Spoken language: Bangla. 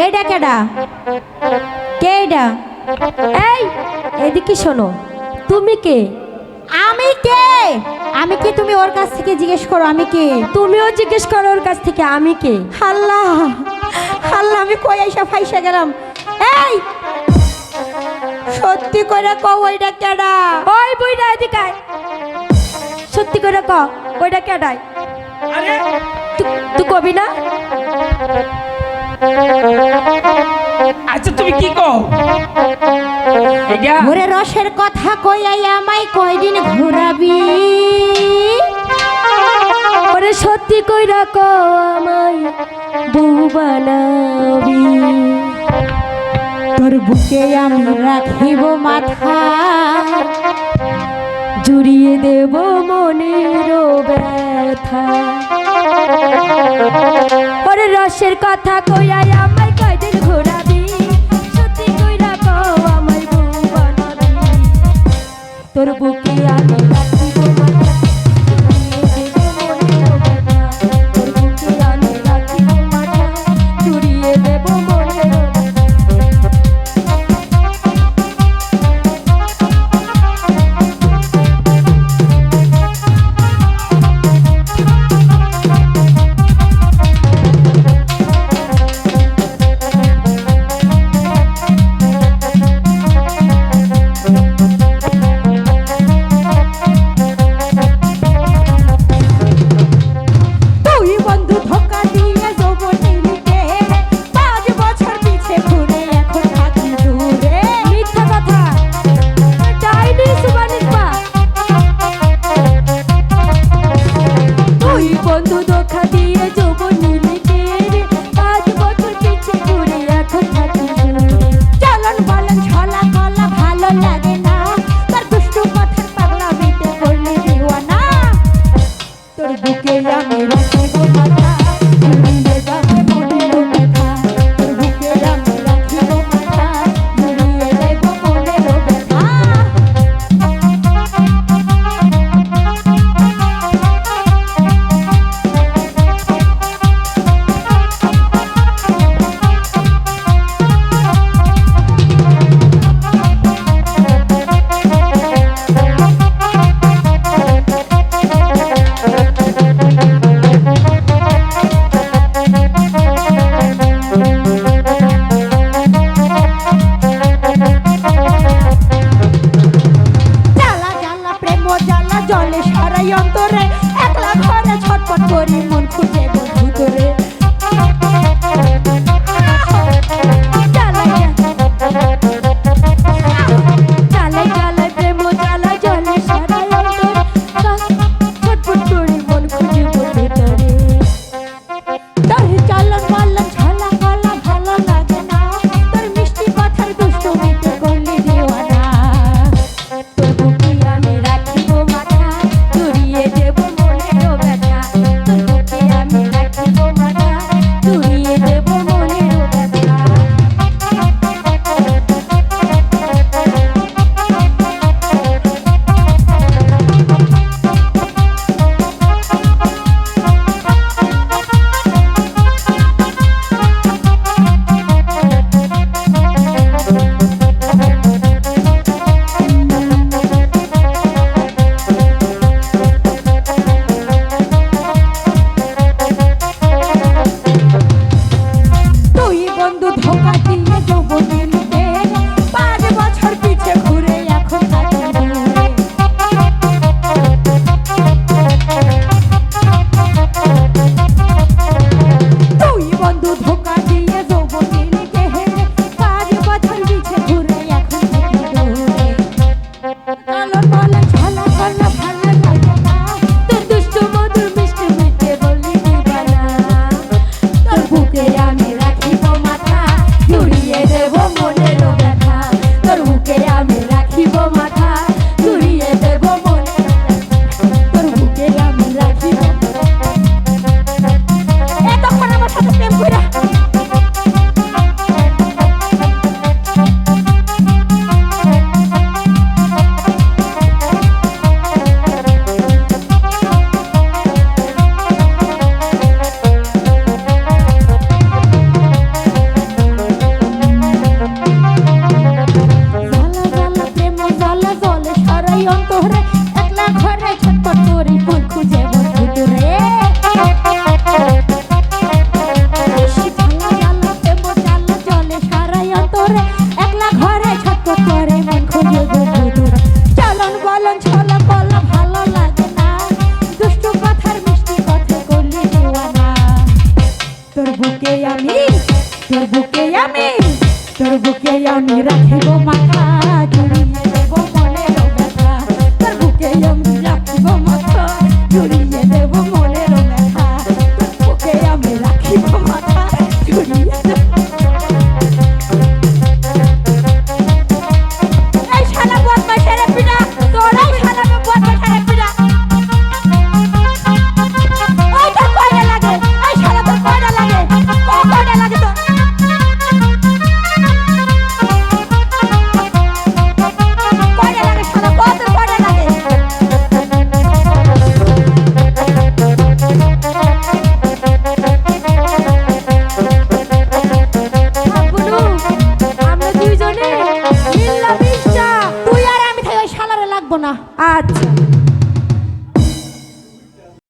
কেডা কে এটা এই এদিকে শোনো। তুমি কে? আমি কে? আমি কি তুমি ওর কাছ থেকে জিজ্ঞেস করো আমি কে? তুমিও জিজ্ঞেস করো ওর কাছ থেকে আমি কে? আল্লাহ আল্লাহ আমি কই আইসা ফাইসা গেলাম? এই! সত্যি করে কও ওইটা কেডা? ওই বইটা এদিকে। সত্যি করে ক ওইটা কেডাই আরে! তুই কবি না? আচ্ছা তুমি কি কও? ওরে রসের কথা কইয়াই আমায় কয়দিন ঘোরাবি? ওরে সত্যি কইরা ক আমায় বউ বানাবি। তোর বুকে আমি রাখিব মাথা, জুড়িয়ে দেব মনের ব্যথা। রসের কথা কইয়াই আমায় কয়দিন ঘোরাবি? সত্যি কইরা কও আমায় বউ বানাবি। তোর বুকে আমি রাখিব জলে সারাই অন্তরে একলা ঘরে ছটপট করি মন খুঁজে বুকে আমি রাখিব মাথা জুড়ি